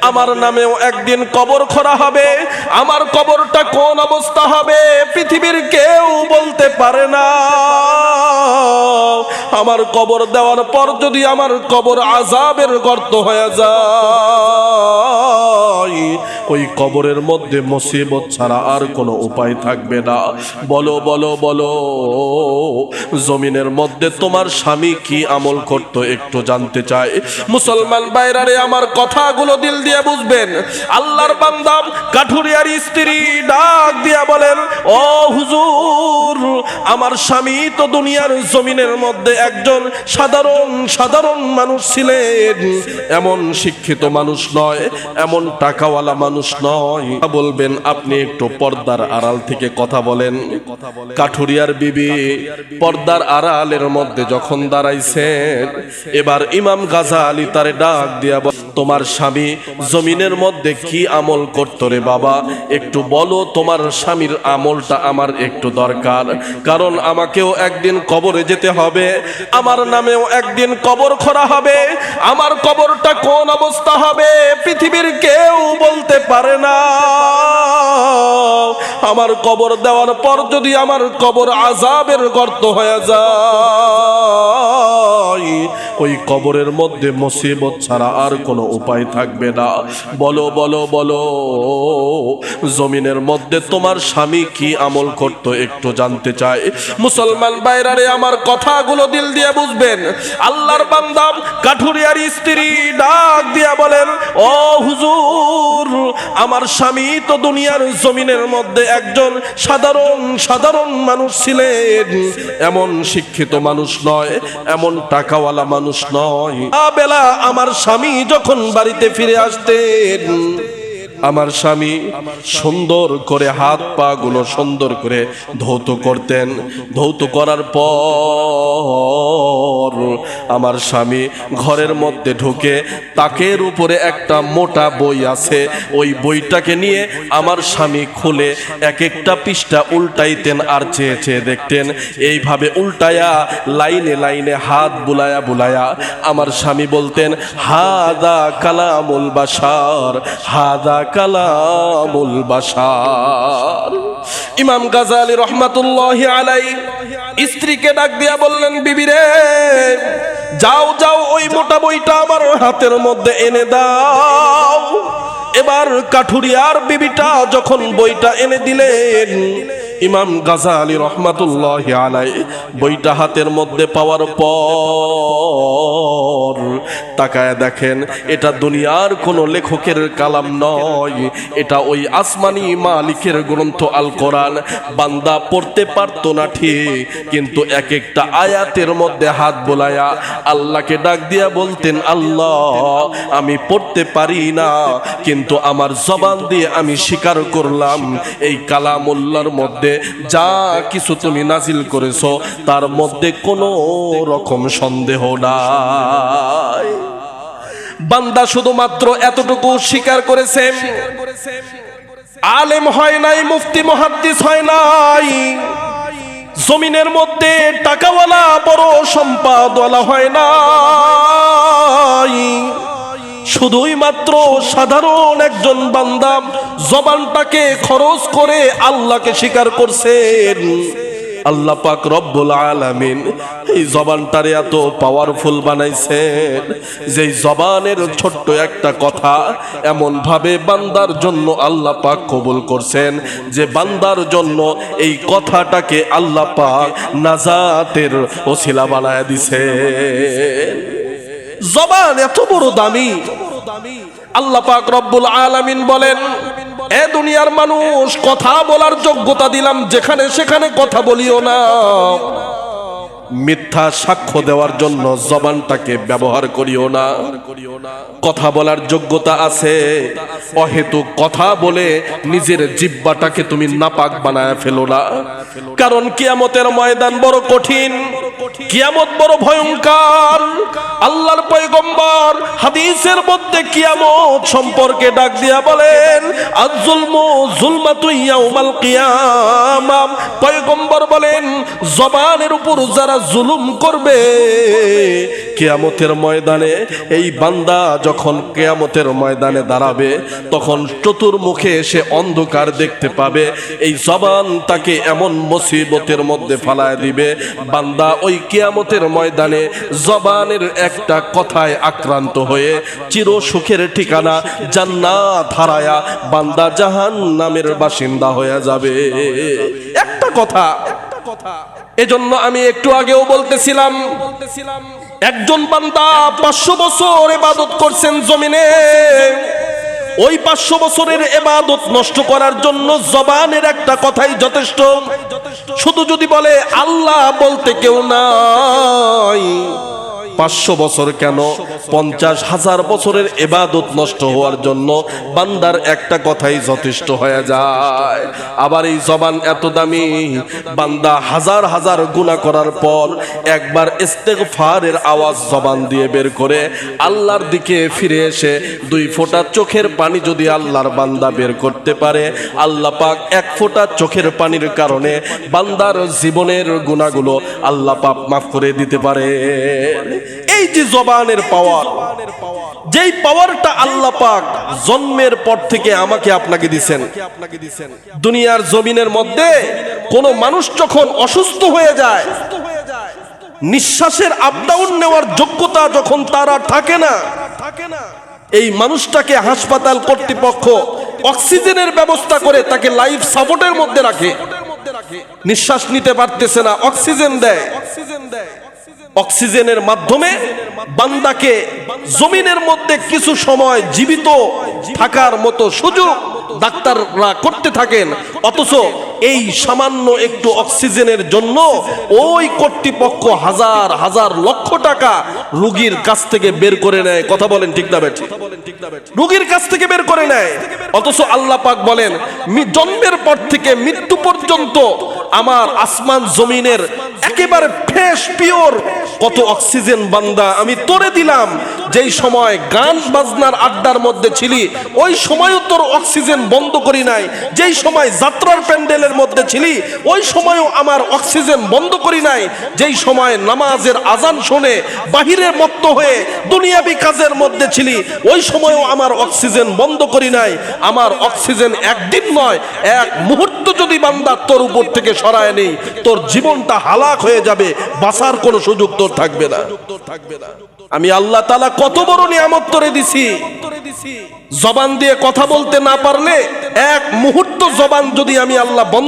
আমার নামেও একদিন কবর খোঁড়া হবে। আমার কবরটা কোন অবস্থা হবে? পৃথিবীর কেউ বলতে পারে না। আমার কবর দেওয়ার পর যদি আমার কবর আজাবের গর্ত হয়ে যায় ওই কবরের মধ্যে মুসিবত ছাড়া আর কোনো উপায় থাকবে না। বলো বলো বলো, জমিনের মধ্যে তোমার স্বামী কি আমল করতো একটু জানতে চাই। মুসলমান বাইরারে আমার কথাগুলো দিল দিয়ে বুঝবেন। আল্লাহর বান্দাম কাঠুরিয়ার স্ত্রী ডাক দিয়া বলেন, ও হুজুর, আমার স্বামী তো দুনিয়ার জমিনের মধ্যে একজন সাধারণ সাধারণ মানুষ ছিলেন। এমন শিক্ষিত মানুষ নয়, এমন টাকাওয়ালা মানুষ নয়। বলবেন, আপনি একটু পর্দার আড়াল থেকে কথা বলেন। কাঠুরিয়ার বিবি পর্দার আড়ালের মধ্যে যখন দাঁড়াইছেন, এবার ইমাম গাজা আলী তারে ডাক দিয়া তোমার স্বামী জমিনের মধ্যে কি আমল করতো রে বাবা? একটু বলো, তোমার স্বামীর আমলটা আমার একটু দরকার। কারণ আমাকেও একদিন কবরে যেতে হবে, আমার নামেও একদিন কবর খোঁড়া হবে, আমার কবরটা কোন অবস্থা হবে? পৃথিবীর কেউ বলতে পারে না। আমার কবর দেওয়ার পর যদি আমার কবর আজাবের গর্ত হয়ে যায় ওই কবরের মধ্যে মুসিবত ছাড়া আর কোনো উপায় থাকবে না। বলো বলো বলো, জমিনের মধ্যে তোমার স্বামী কি আমল করতো একটু জানতে চাই। মুসলমান বাইরারে আমার কথাগুলো দিল দিয়ে বুঝবেন। আল্লাহর বান্দাম কাঠুরিয়ার স্ত্রী ডাক দিয়া বলেন, ও হুজুর, আমার স্বামী তো দুনিয়ার জমিনের মধ্যে একজন সাধারণ সাধারণ মানুষ ছিলেন। এমন শিক্ষিত মানুষ নয়, এমন টাকাওয়ালা মানুষ নয়। বেলা আমার স্বামী যখন বাড়িতে ফিরে আসতেন আমার স্বামী সুন্দর করে হাত পা গুলো সুন্দর করে ধৌত করতেন। ধৌত করার পর আমার স্বামী ঘরের মধ্যে ঢুকে তাকের উপরে একটা মোটা বই আছে। ওই বইটাকে নিয়ে আমার স্বামী খুলে এক একটা পৃষ্ঠা উল্টাইতেন আর চেয়ে চেয়ে দেখতেন। এইভাবে উল্টায়া লাইনে লাইনে হাত বুলায়া বুলায়া আমার স্বামী বলতেন, হাদা কালামুল বাসার হাদা কালামুল বাসার ইমাম গাজালি রহমাতুল্লাহ আলাই স্ত্রীকে ডাক দিয়া বললেন বিবিরে যাও যাও, ওই মোটা বইটা আমার হাতের মধ্যে এনে দাও। এবার কাঠুরিয়ার বিবিটা যখন বইটা এনে দিলেন, ইমাম গাজালি রহমাতুল্লাহ আলাই বইটা হাতের মধ্যে পাওয়ার পর তাকায় দেখেন, এটা দুনিয়ার কোনো লেখকের কালাম নয়। এটা ওই আসমানি মালিকের গ্রন্থ আল কোরআন বান্দা পড়তে পারতো না ঠিক, কিন্তু এক একটা আয়াতের মধ্যে হাত বোলায়া আল্লাহকে ডাক দিয়া বলতেন, আল্লাহ, আমি পড়তে পারি না, কিন্তু আমার জবান দিয়ে আমি স্বীকার করলাম, এই কালামুল্লার মধ্যে যা কিছু তুমি নাজিল করেছ, তার মধ্যে কোনো রকম সন্দেহ নাই। বান্দা শুধুমাত্র এতটুকু স্বীকার করেছে। আলেম হয় নাই, মুফতি, মহাদ্দিস হয় নাই। জমিনের মধ্যে টাকাওয়ালা, বড় সম্পাদওয়ালা হয় নাই। শুধুই মাত্র সাধারণ একজন বান্দা জবানটাকে খরচ করে আল্লাহকে স্বীকার করছেন। আল্লাহ পাক রব্বুল আলামিন এই জবানটারে এত পাওয়ারফুল বানাইছেন যে জবানের ছোট্ট একটা কথা এমন ভাবে বান্দার জন্য আল্লাহ পাক কবুল করছেন যে বান্দার জন্য এই কথাটাকে আল্লাহ পাক নাজাতের ওসিলা বানায় দিছে জবান এত বড় দামি। আল্লাহ পাক রব্বুল আলামিন বলেন এ দুনিয়ার মানুষ কথা বলার যোগ্যতা দিলাম যেখানে সেখানে কথা বলিও না। মিথ্যা সাক্ষ্য দেওয়ার জন্য জবানটাকে ব্যবহার করিও না। কথা বলার যোগ্যতা আছে। অহেতু কথা বলে নিজের জিব্বাটাকে তুমি নাপাক বানায় ফেলো না। কারণ কিয়ামতের ময়দান বড় কঠিন। কিয়ামত বড় ভয়ঙ্কর। আল্লাহর পয়গম্বর হাদিসের মধ্যে কিয়ামত সম্পর্কে ডাক দিয়া বলেন আজুলমু জুলমাতু ইয়াউমাল কিয়ামা। পয়গম্বর বলেন, জবানের উপর যারা জুলুম করবে। কেয়ামতের ময়দানে এই বান্দা যখন কেয়ামতের ময়দানে দাঁড়াবে, তখন চতুর্মুখে সে অন্ধকার দেখতে পাবে। এই জবান তাকে এমন মুসিবতের মধ্যে ফালায় দিবে। বান্দা ওই কেয়ামতের ময়দানে জবানের একটা কথায় আক্রান্ত হয়ে চির সুখের ঠিকানা জান্নাত হারায়া বান্দা জাহান নামের বাসিন্দা হয়ে যাবে। একটা কথা একটা কথা। এজন্য আমি একটু আগেও বলতেছিলাম, একজন বান্দা পাঁচশো বছর এবাদত করছেন জমিনে। ওই পাঁচশো বছরের এবাদত নষ্ট করার জন্য জবানের একটা কথাই যথেষ্ট। শুধু যদি বলে, আল্লাহ বলতে কেউ নাই। পাঁচশো বছর কেন? পঞ্চাশ হাজার বছরের এবাদত নষ্ট হওয়ার জন্য বান্দার একটা কথাই যথেষ্ট হয়ে যায়। আবার এই জবান এত দামি। বান্দা হাজার হাজার গুণা করার পর একবার ইস্তেগফারের আওয়াজ জবান দিয়ে বের করে আল্লাহর দিকে ফিরে এসে দুই ফোঁটা চোখের পানি যদি আল্লাহর বান্দা বের করতে পারে, আল্লাহ পাক এক ফোঁটা চোখের পানির কারণে বান্দার জীবনের গুণাগুলো আল্লাহ পাক মাফ করে দিতে পারে। এই যে জবানের পাওয়ার যেই পাওয়ারটা আল্লাহ পাক জন্মের পর থেকে আমাকে আপনাকে দিছেন, দুনিয়ার জমিনের মধ্যে কোন মানুষ যখন অসুস্থ হয়ে যায় নিঃশ্বাসের আপ ডাউন নেওয়ার যোগ্যতা যখন তার আর থাকে না, এই মানুষটাকে হাসপাতাল কর্তৃপক্ষ অক্সিজেনের ব্যবস্থা করে তাকে লাইফ সাপোর্টের মধ্যে রাখে। নিঃশ্বাস নিতে পারতেছে না, অক্সিজেন দেয়। অক্সিজেনের মাধ্যমে বান্দাকে জমিনের মধ্যে কিছু সময় জীবিত থাকার মতো সুযোগ ডাক্তাররা করতে থাকেন, অথচ এই সামান্য একটু অক্সিজেনের জন্য ওই কর্তৃপক্ষ হাজার হাজার লক্ষ টাকা রুগীর কাছ থেকে বের করে নেয়। কথা বলেন ঠিক না বেঠিক? রুগীর কাছ থেকে বের করে নেয়। অথচ আল্লাহ পাক বলেন জন্মের পর থেকে মৃত্যু পর্যন্ত আমার আসমান জমিনের একেবারে ফ্রেশ, পিওর কত অক্সিজেন বান্দা, আমি তোরে দিলাম। যেই সময় গান বাজনার আড্ডার মধ্যে ছিলি, ওই সময়ও তোর অক্সিজেন বন্ধ করি নাই। যেই সময় যাত্রার প্যান্ডেলের মধ্যে ছিলি, ওই সময়ও আমার অক্সিজেন বন্ধ করি নাই। যেই সময় নামাজের আজান শুনে বাহিরে মত্ত হয়ে দুনিয়াবি কাজের মধ্যে ছিলি, ওই সময়ও আমার অক্সিজেন বন্ধ করি নাই। আমার অক্সিজেন একদিন নয়, এক মুহূর্ত যদি বান্দা তোর উপর থেকে সরায় নেই, তোর জীবনটা হালাক হয়ে যাবে, বাঁচার কোনো সুযোগ তোর থাকবে না। আমি আল্লাহ তালা কত বড় নিয়ামত করে দিছি। জবান দিয়ে কথা বলতে না পারলে এক মুহূর্ত জবান যদি আমি আল্লাহ বন্ধ